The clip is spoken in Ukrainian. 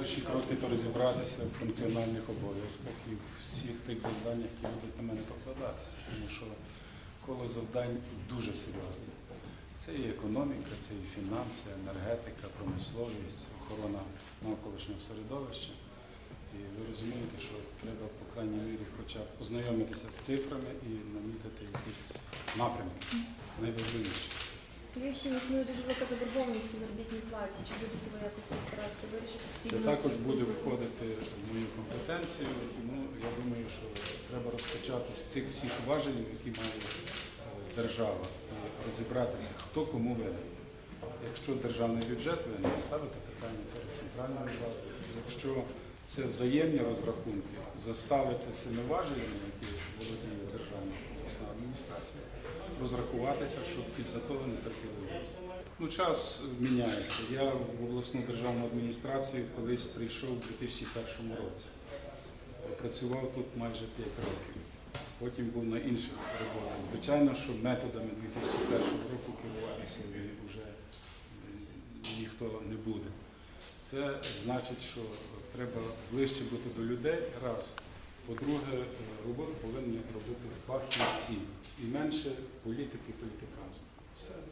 Перші кроки то розібратися в функціональних обов'язках і в всіх тих завданнях, які будуть на мене покладатися. Тому що коло завдань дуже серйозне. Це і економіка, це і фінанси, енергетика, промисловість, охорона навколишнього середовища. І ви розумієте, що треба, по крайній мірі, хоча б ознайомитися з цифрами і намітити якісь напрямки найважливіші. Львівщині існує дуже велика заборгованість по заробітній платі. Чи будете ви якось старатися вирішити Це спільно? також буде входити в мою компетенцію. Ну, я думаю, що треба розпочати з цих всіх важелів, які має е, держава, і розібратися, хто кому винен. Якщо державний бюджет винен, ставити питання перед центральною владою. Якщо це взаємні розрахунки, заставити цими важелями, які володіє державна обласна адміністрація, розрахуватися, щоб із-за того не терпіли. Ну, час міняється. Я в обласну державну адміністрацію колись прийшов у 2001 році. Працював тут майже 5 років. Потім був на інших роботах. Звичайно, що методами 2001 року керувати собі вже ніхто не буде. Це значить, що треба ближче бути до людей, раз. По-друге, е, роботу повинні робити фахівці і менше політики, політиканства. Все, і результати будуть.